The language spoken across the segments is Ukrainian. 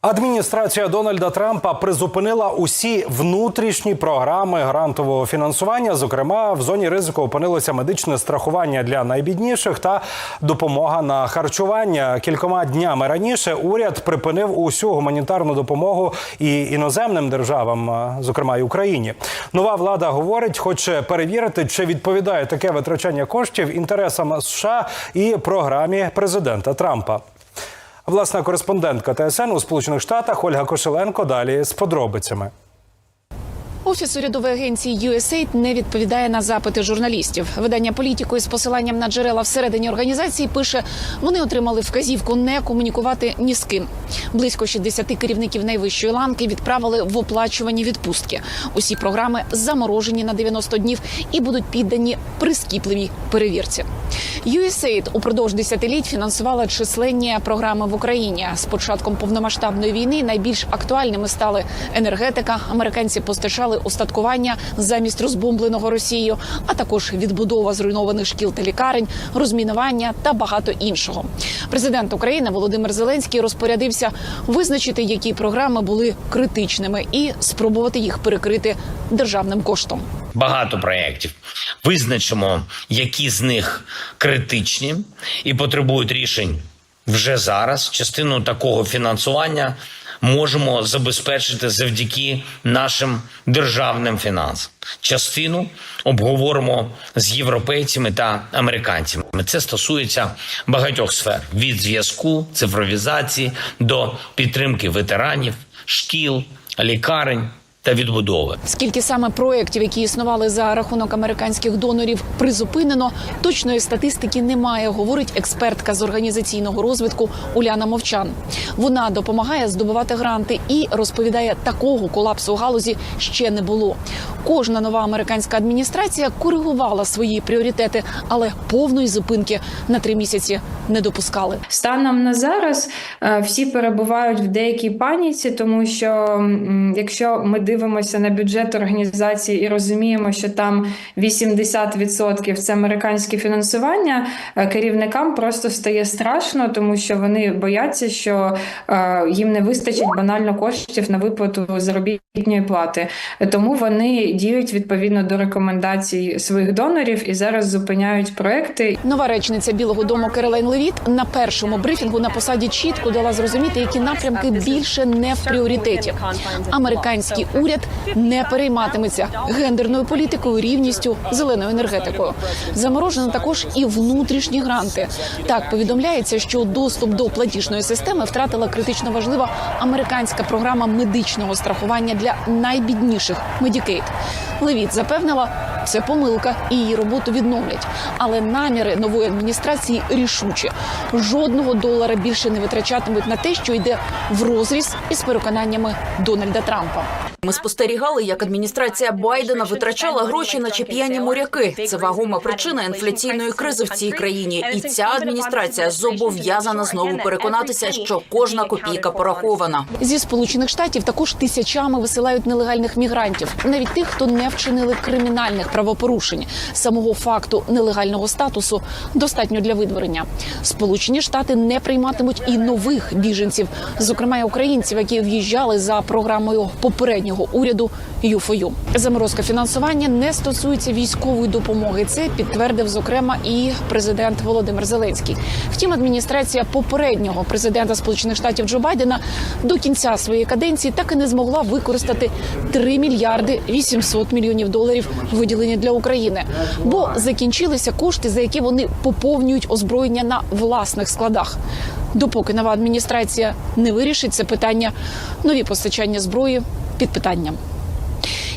Адміністрація Дональда Трампа призупинила усі внутрішні програми грантового фінансування. Зокрема, в зоні ризику опинилося медичне страхування для найбідніших та допомога на харчування. Кількома днями раніше уряд припинив усю гуманітарну допомогу і іноземним державам, зокрема й Україні. Нова влада говорить, хоче перевірити, чи відповідає таке витрачання коштів інтересам США і програмі президента Трампа. Власна кореспондентка ТСН у Сполучених Штатах Ольга Кошеленко далі з подробицями. Офіс урядової агенції USAID не відповідає на запити журналістів. Видання політику із посиланням на джерела всередині організації пише: вони отримали вказівку не комунікувати ні з ким. Близько 60 керівників найвищої ланки відправили в оплачувані відпустки. Усі програми заморожені на 90 днів і будуть піддані прискіпливій перевірці. USAID упродовж десятиліть фінансувала численні програми в Україні. З початком повномасштабної війни найбільш актуальними стали енергетика. Американці постачали устаткування замість розбомбленого Росією, а також відбудова зруйнованих шкіл та лікарень, розмінування та багато іншого. Президент України Володимир Зеленський розпорядився визначити, які програми були критичними, і спробувати їх перекрити державним коштом. багато проєктів. Визначимо, які з них критичні і потребують рішень вже зараз. Частину такого фінансування можемо забезпечити завдяки нашим державним фінансам. Частину обговоримо з європейцями та американцями. Це стосується багатьох сфер: від зв'язку, цифровізації до підтримки ветеранів, шкіл, лікарень та відбудови. Скільки саме проєктів, які існували за рахунок американських донорів, призупинено, точної статистики немає, говорить експертка з організаційного розвитку Уляна Мовчан. Вона допомагає здобувати гранти і розповідає, такого колапсу галузі ще не було. Кожна нова американська адміністрація коригувала свої пріоритети, але повної зупинки на три місяці не допускали. Станом на зараз е, всі перебувають в деякій паніці, тому що якщо ми дивимося на бюджет організації і розуміємо, що там 80% це американське фінансування, е, керівникам просто стає страшно, тому що вони бояться, що е, їм не вистачить банально коштів на виплату заробітної плати. Тому вони діють відповідно до рекомендацій своїх донорів і зараз зупиняють проекти Нова речниця Білого Дому Керолайн Левіт на першому брифінгу на посаді чітко дала зрозуміти, які напрямки більше не в пріоритеті. Американський уряд не перейматиметься гендерною політикою, рівністю, зеленою енергетикою. Заморожено також і внутрішні гранти. Так повідомляється, що доступ до платіжної системи втратила критично важлива американська програма медичного страхування для найбідніших Medicaid. Левіт запевнила, це помилка і її роботу відновлять. Але наміри нової адміністрації рішучі. Жодного долара більше не витрачатимуть на те, що йде в розріз із переконаннями Дональда Трампа. Ми спостерігали, як адміністрація Байдена витрачала гроші на п'яні моряки. Це вагома причина інфляційної кризи в цій країні. І ця адміністрація зобов'язана знову переконатися, що кожна копійка порахована. Зі сполучених штатів також тисячами висилають нелегальних мігрантів, навіть тих, хто не вчинили кримінальних правопорушень. Самого факту нелегального статусу достатньо для видворення. Сполучені Штати не прийматимуть і нових біженців, зокрема українців, які в'їжджали за програмою попереднього уряду ЮФОЮ. Заморозка фінансування не стосується військової допомоги. Це підтвердив зокрема і президент Володимир Зеленський. Втім, адміністрація попереднього президента Сполучених Штатів Джо Байдена до кінця своєї каденції так і не змогла використати 3 мільярди 800 мільйонів доларів виділені для України, бо закінчилися кошти, за які вони поповнюють озброєння на власних складах. Допоки нова адміністрація не вирішить це питання, нові постачання зброї під питанням.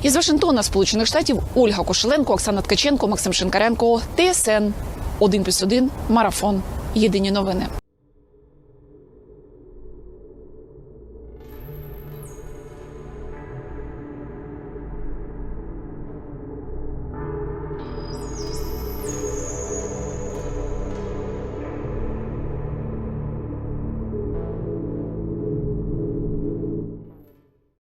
Із Вашингтона, Сполучених Штатів, Ольга Кошеленко, Оксана Ткаченко, Максим Шинкаренко, ТСН 1+,1, Марафон. Єдині новини.